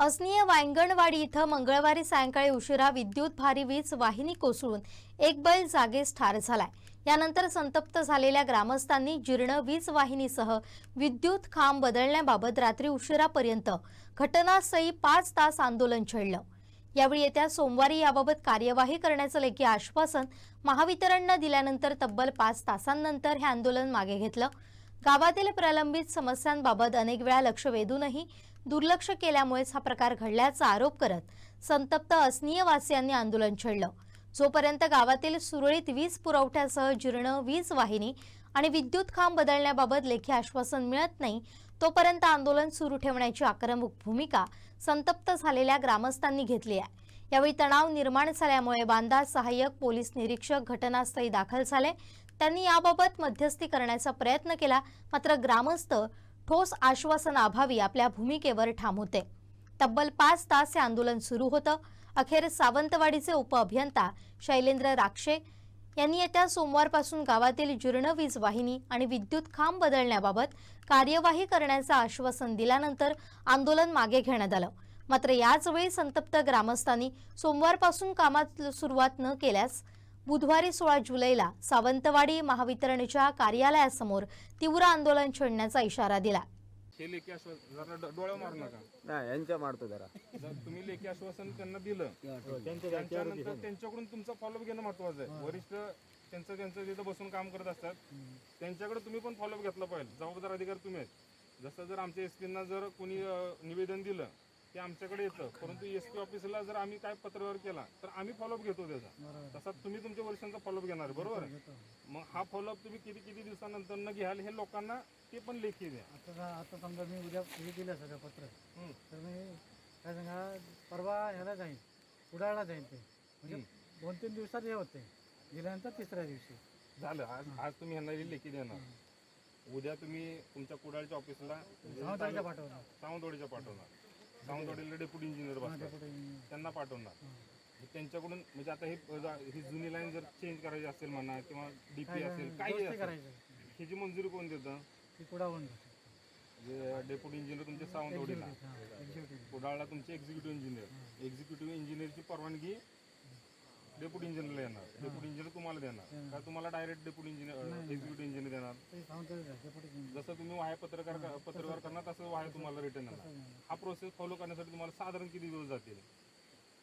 असनीय वांगणवाडी इथं मंगळवारी सायंकाळी उशिरा विद्युत भारी वीज वाहिनी कोसळून एक बैल जागेस ठार झालाय. यानंतर संतप्त झालेल्या ग्रामस्थांनी जीर्ण वीज वाहिनीसह विद्युत खांब बदलण्याबाबत रात्री उशिरापर्यंत घटनास्थळी पाच तास आंदोलन छेडलं यावेळी येत्या सोमवारी याबाबत कार्यवाही करण्याचं लेखी आश्वासन महावितरणनं दिल्यानंतर तब्बल पाच तासांनंतर हे आंदोलन मागे घेतलं. गावातील प्रलंबित समस्यांबाबत अनेक वेळा लक्ष वेधूनही दुर्लक्ष केल्यामुळेच हा प्रकार घडल्याचा आरोप करत संतप्त असनीयवासियांनी आंदोलन छेडलं. जोपर्यंत गावातील सुरळीत वीज पुरवठ्यासह जीर्ण वीज वाहिनी आणि विद्युत खांब बदलण्याबाबत लेखी आश्वासन मिळत नाही तोपर्यंत आंदोलन सुरू ठेवण्याची आक्रमक भूमिका संतप्त झालेल्या ग्रामस्थांनी घेतली आहे. यावेळी तणाव निर्माण झाल्यामुळे बांदा सहाय्यक पोलीस निरीक्षक घटनास्थळी दाखल झाले. त्यांनी याबाबत मध्यस्थी करण्याचा प्रयत्न केला मात्र ग्रामस्थ ठोस आश्वासनाअभावी आपल्या भूमिकेवर ठाम होते. तब्बल पाच तास हे आंदोलन सुरू होतं. अखेर सावंतवाडीचे उपअभियंता शैलेंद्र राक्षे यांनी येत्या सोमवारपासून गावातील जीर्ण वीज वाहिनी आणि विद्युत खांब बदलण्याबाबत कार्यवाही करण्याचं आश्वासन दिल्यानंतर आंदोलन मागे घेण्यात आलं. मात्र याच वेळी संतप्त ग्रामस्थांनी सोमवारपासून कामात सुरुवात न केल्यास बुधवारी सोळा जुलैला सावंतवाडी महावितरणच्या कार्यालयासमोर तीव्र आंदोलन छेडण्याचा इशारा दिला. हे लेखी आश्वासन जरा डो- डोळ्या मारू नका. नाही यांच्या मारतो जरा. जर तुम्ही लेखी आश्वासन त्यांना दिलं त्याच्यानंतर त्यांच्याकडून तुमचा फॉलोअप घेणं महत्वाचं आहे. वरिष्ठ त्यांचं त्यांचं तिथं बसून काम करत असतात त्यांच्याकडे तुम्ही पण फॉलोअप घेतला पाहिजे. जबाबदार अधिकारी तुम्ही आहेत. जसं जर आमच्या एस पींना जर कोणी अं, निवेदन दिलं ते आमच्याकडे येतं. परंतु एस पी ऑफिसला जर आम्ही काय पत्रव्यवहार केला तर आम्ही फॉलोअप घेतो त्याचा. तसा तुम्ही तुमच्या वरिष्ठांचा फॉलोअप घेणार बरोबर? मग हा फॉलोअप तुम्ही किती किती दिवसानंतर न घ्याल हे लोकांना ते पण लेखी द्या. आता आता समजा मी उद्या हे दिलं सगळं पत्र. तर मी काय सांगा परवा ह्याला जाईन कुडाळला जाईन ते. म्हणजे दोन तीन दिवसात हे होते. गेल्यानंतर तिसऱ्या दिवशी. झालं. आज आज तुम्ही यांना ही लेखी देणार. उद्या तुम्ही तुमच्या कुडाळच्या ऑफिसला सावंतवाडीला पाठवणार. सावंतवाडीच्या पाठवणार. सावंतवाडीला डेप्युटी इंजिनियर बसतात. त्यांना पाठवणार. त्यांच्याकडून म्हणजे आता हे ही जुनी लाईन जर चेंज करायची असेल म्हणा किंवा डीपी असेल काही करायचं ह्याची मंजुरी कोण देतं? डेप्युटी इंजिनियर तुमचे सावंतवाडीला कुडाळला तुमचे एक्झिक्युटिव्ह इंजिनियर एक्झिक्युटिव्ह इंजिनियरची परवानगी डेप्युटी इंजिनियरला येणार. डेप्युटी इंजिनियर तुम्हाला देणार. का तुम्हाला direct deputy engineer executive engineer देणार. जसं तुम्ही वाह्य पत्रकार पत्रव्यवहार करणार तसं वाह्य तुम्हाला रिटर्न येणार. हा प्रोसेस फॉलो करण्यासाठी तुम्हाला साधारण किती दिवस जातील?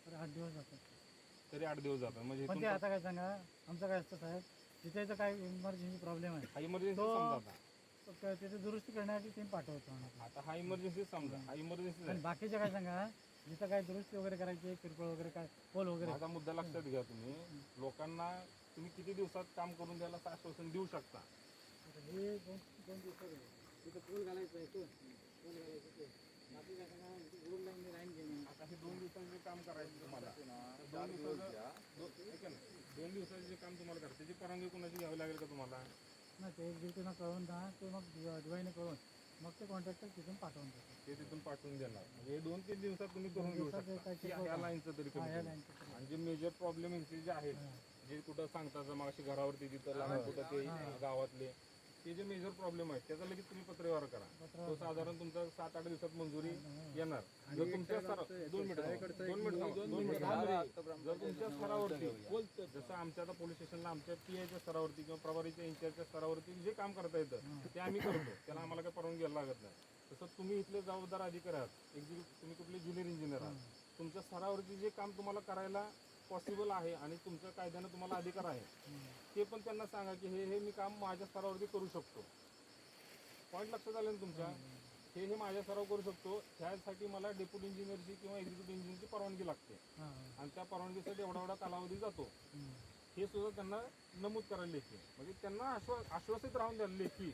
तर आठ दिवस जातात. तरी आठ दिवस जातात. म्हणजे पण ते तुमचा- आता काय सांगा आमचं काय असतं साहेब तिथे काय इमर्जन्सी प्रॉब्लेम आहे हा इमर्जन्सी तो- समजा आता तर त्या- तिथे दुरुस्ती करण्यासाठी ते पाठवतो आम्हाला. आता हा इमर्जन्सी समजा. हा इमर्जन्सी आणि बाकीचे काय सांगा जिथं काय दुरुस्ती वगैरे करायची किरकोळ वगैरे काय पोल वगैरे. माझा मुद्दा लक्षात घ्या तुम्ही. लोकांना तुम्ही किती दिवसात काम करून द्यायला आश्वासन देऊ शकता? हे दोन दोन दिवसात. तिथं पोल घालायचं आहे तो पोल घालायचं ते बाकी काय सांगा रोड लाईन लाईन घेणं आता हे दोन दिवसाचं काम करायचं तुम्हाला तर दोन दिवसाचं दो- ऐका ना, दोन दिवसाचं जे काम तुम्हाला करायचं त्याची परवानगी कोणाची घ्यावी लागेल का तुम्हाला? ना ते एक ड्युटीनं कळवून द्या ते मग दिवाळीने कळवून. मग ते कॉन्ट्रॅक्टर तिथून पाठवून देतात. ते तिथून पाठवून देणार. म्हणजे हे दोन तीन दिवसात तुम्ही करून घेऊ दिवसात शकता. ह्या लाईनचं तरी हा, लाईनचं तरी. आणि जे मेजर प्रॉब्लेम जे आहेत जे कुठं सांगतात मग अशी घरावरती तिथं लहान कुठं ते गावातले ते जे मेजर प्रॉब्लेम आहेत त्याचा लगेच तुम्ही पत्रव्यवहार करा. तो साधारण तुमचा सात आठ दिवसात मंजुरी येणार. जर तुमच्या स्तरा दोन मिनिट दोन मिनिट दोन मिनिट जर तुमच्या स्तरावरती जसं आमच्या आता पोलीस स्टेशनला आमच्या पी आयच्या स्तरावरती किंवा प्रभारीच्या इंचार्जच्या स्तरावरती जे काम करता येतं ते आम्ही करतो. त्याला आम्हाला काही परवानगी घ्यायला लागत नाही. तसं तुम्ही इथले जबाबदार अधिकारी आहात. तुम्ही कुठले ज्युनियर इंजिनियर आहात. तुमच्या स्तरावरती जे काम तुम्हाला करायला पॉसिबल आहे आणि तुमच्या कायद्यानं तुम्हाला अधिकार आहे. ते पण त्यांना सांगा की हे हे मी काम माझ्या स्तरावरती करू शकतो. पॉईंट लक्षात आलं ना तुमच्या? हे हे माझ्या स्तरावर करू शकतो. त्यासाठी मला डेप्युटी इंजिनियरची किंवा एक्झिक्युटिव्ह इंजिनियरची परवानगी लागते. आणि त्या परवानगीसाठी एवढा एवढा कालावधी जातो. हे सुद्धा त्यांना नमूद करायला लेखी. म्हणजे त्यांना आश्वा आश्वासित राहून द्या लेखी.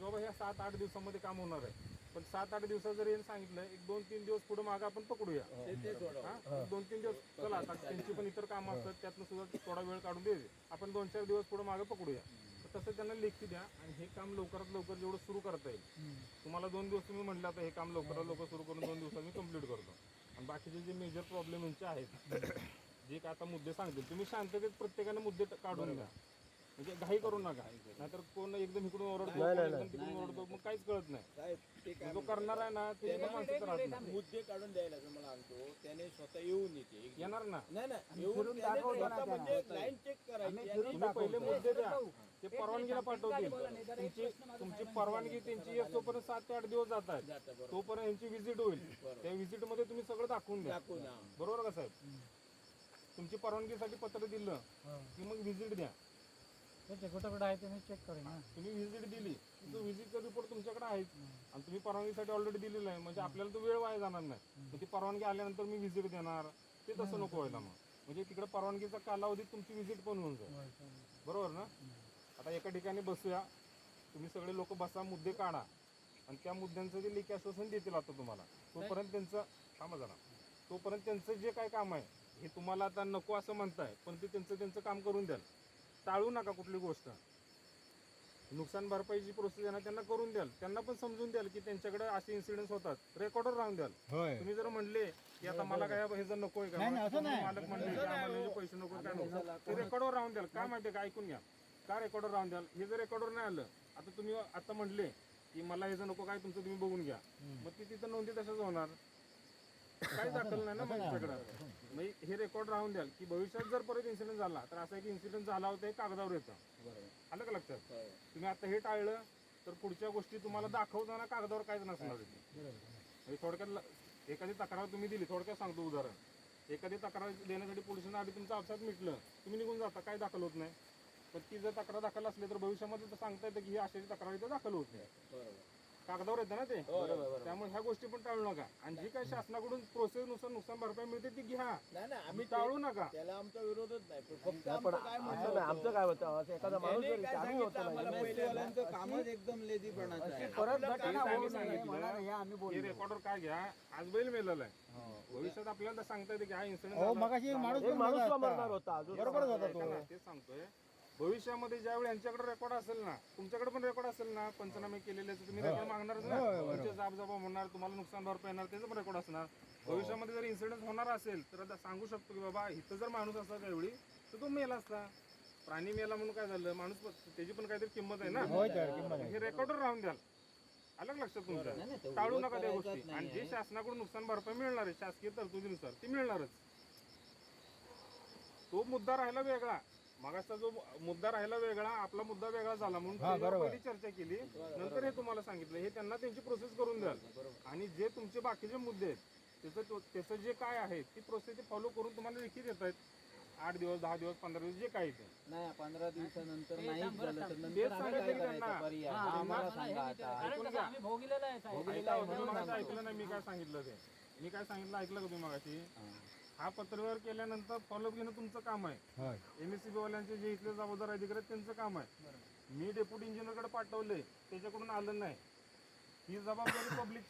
की बाबा ह्या सात आठ दिवसामध्ये काम होणार आहे. पण सात आठ दिवसात जर येऊन सांगितलं एक दोन तीन दिवस पुढे मागे आपण पकडूया. हा? दोन तीन दिवस चला आता त्यांची पण इतर कामं असतात त्यातनं सुद्धा थोडा वेळ काढून दे आपण दोन चार दिवस पुढे मागे पकडूया. तसं त्यांना लेखी द्या आणि हे काम लवकरात लवकर जेवढं सुरू करता येईल. तुम्हाला दोन दिवस तुम्ही म्हटलं आता हे काम लवकरात लवकर सुरू करून दोन दिवसात मी कंप्लीट करतो. आणि बाकीचे जे मेजर प्रॉब्लेम यांचे आहेत जे काय आता मुद्दे सांगतील तुम्ही शांततेत प्रत्येकाने मुद्दे काढून द्या म्हणजे घाई करू नका. नाहीतर कोण एकदम इकडून ओरडतो कोण एकदम तिकडून ओरडतो मग काहीच कळत नाही. साहेब ते काय जो करणार आहे ना ते माणसाचं राहत. नाही. मुद्दे काढून द्यायला असं मला सांगतो त्याने स्वतः येऊन येते. येणार ना? नाही नाही येऊन त्याने स्वतः म्हणजे लाईन चेक करायची. आणि तुम्ही पहिले मुद्दे द्या. ते परवानगीला पाठवतील. तुमची तुमची परवानगी त्यांची येत तोपर्यंत सात ते आठ दिवस जात आहेत बरोबर. तोपर्यंत यांची व्हिजिट होईल त्या व्हिजिटमध्ये तुम्ही सगळं दाखवून द्या. दाखवून हा. बरोबर का साहेब? तुमची परवानगीसाठी पत्र दिलं. की मग व्हिजिट द्या. ते कुठं कुठं आहे ते मी चेक करेन ना तुम्ही व्हिजिट दिली. तो व्हिजिटचा रिपोर्ट तुमच्याकडे आहेच आणि तुम्ही परवानगीसाठी ऑलरेडी दिलेला आहे. म्हणजे आपल्याला तो वेळ वाया जाणार नाही. मग ती परवानगी आल्यानंतर मी व्हिजिट देणार. ते तसं नको व्हायला मग. म्हणजे तिकडे परवानगीचा कालावधीत तुमची व्हिजिट पण होऊन जाईल. बरोबर ना? आता एका ठिकाणी बसूया. तुम्ही सगळे लोक बसा मुद्दे काढा. आणि त्या मुद्द्यांचं जे लेखी आश्वासन देतील आता तुम्हाला तोपर्यंत त्यांचं थांबा जरा. तोपर्यंत त्यांचं जे काय काम आहे हे तुम्हाला आता नको असं म्हणताय पण ते त्यांचं त्यांचं काम करून द्याल. टाळू नका कुठली गोष्ट. नुकसान भरपाईची प्रोसेस आहे ना त्यांना करून द्याल. त्यांना पण समजून द्याल की त्यांच्याकडे असे इन्सिडेंट होतात. रेकॉर्डर राहून द्याल. तुम्ही जर म्हणले की आता मला काय हे जर नकोय का? मालक म्हणले की आम्हाला याचे पैसे नको काय नको. ते रेकॉर्डवर राहून द्याल. काय माहितीये का? ऐकून घ्या. का रेकॉर्डर राहून द्याल? हे जर रेकॉर्डर नाही आलं आता तुम्ही आता म्हणले की मला हे जर नको काय तुमचं तुम्ही बघून घ्या. मग ती तिथं नोंदी तशाच होणार. काही दाखल नाही ना मग तुमच्याकडं मग हे रेकॉर्ड राहून द्याल की भविष्यात जर परत इन्सिडेंट झाला तर असा एक इन्सिडेंट झाला होता हे कागदावर येतं. आलं का लक्षात? होय. तुम्ही आता हे टाळलं तर पुढच्या गोष्टी तुम्हाला दाखवताना कागदावर काहीच नसणार. म्हणजे थोडक्यात एखादी तक्रार तुम्ही दिली थोडक्यात सांगतो उदाहरण. एखादी तक्रार देण्यासाठी पोलिसांना आधी तुमचं अपघात मिटलं तुम्ही निघून जाता काय दाखल होत नाही. पण ती जर तक्रार दाखल असली तर भविष्यामध्ये तर सांगता येतं की ही अशाची तक्रार इथं दाखल होत नाही. कागदावर येतं ना ते? बरोबर त्यामुळे ह्या गोष्टी पण टाळू नका. आणि जी काही शासनाकडून प्रोसेस नुसार नुकसान भरपाई मिळते ती घ्या. नाही नाही आम्ही टाळू नका. त्याला आमचा विरोधच नाही. पण फक्त आमचं काय म्हणणं होतं, आमचं काय होतं? असं एखादा माणूस त्याने जर काय रिकामी सांगितलं? होतं आम्हाला ना, पहिलेवाल्यांचं कामच एकदम लेझीपणाचं आहे. परत घटना होऊ नये. म्हणा हे आम्ही हे बोललो रेकॉर्डर काय घ्या? आज बैल मेलेला आहे. हो. भविष्यात आपल्याला सांगता येते की हा इन्सिडेंट मगाशी एक माणूस एक पण माणूस मेला मरणार असता. होता अजून बरोबरच होता तो. तेच सांगतोय. भविष्यामध्ये ज्यावेळी यांच्याकडे रेकॉर्ड असेल ना तुमच्याकडे पण रेकॉर्ड असेल ना पंचनामे केलेले तुम्ही रेकॉर्ड मागणारच ना. तुमचे जाब जाबा होणार तुम्हाला नुकसान भरपाई येणार त्याचं पण रेकॉर्ड असणार. भविष्यामध्ये जर इन्सिडेंट होणार असेल तर आता सांगू शकतो की बाबा इथं जर माणूस असता त्यावेळी तर तो मेला असता. प्राणी मेला म्हणून काय झालं माणूस पण- त्याची पण काहीतरी किंमत आहे ना. तर. हे रेकॉर्डर राहून द्याल. आलं का लक्षात तुमच्या टाळू नका त्या गोष्टी. आणि जे शासनाकडून नुकसान भरपाई मिळणार आहे शासकीय तरतुदीनुसार ती मिळणारच. तो मुद्दा राहिला वेगळा. मागासचा जो मुद्दा राहिला वेगळा आपला मुद्दा वेगळा झाला म्हणून पहिली चर्चा केली. नंतर हे तुम्हाला सांगितलं. हे त्यांना त्यांची प्रोसेस करून द्याल. आणि जे तुमचे बाकीचे मुद्दे आहेत त्याचं तो- त्याचं जे काय आहे ती प्रोसेस ते फॉलो करून तुम्हाला लिखित येत आहेत. आठ दिवस दहा दिवस पंधरा दिवस जे काही ते. नाही पंधरा दिवसानंतर नाहीच झालं तर तेच नंतर आम्ही सांगितलं काय की करायचं? त्यांना. पर्याय. हा, आम्हाला मग- सांगा आता. ऐकून घ्या. आम्ही भोगलेलं आहे साहेब. ऐका, तुम्ही मगाशी ऐकलं नाही मी काय सांगितलं ते मी काय सांगितलं ऐकलं का तुम्ही मगाशी? हा पत्रव्यवहार केल्यानंतर फॉलोअप घेणं तुमचं काम आहे. होय. एमएससी वाल्यांचे जे इथले जबाबदार अधिकारी आहेत त्यांचं काम आहे. मी डेप्युटी इंजिनियरकडे पाठवले त्याच्याकडून आलं नाही. ही जबाबदारी पब्लिकची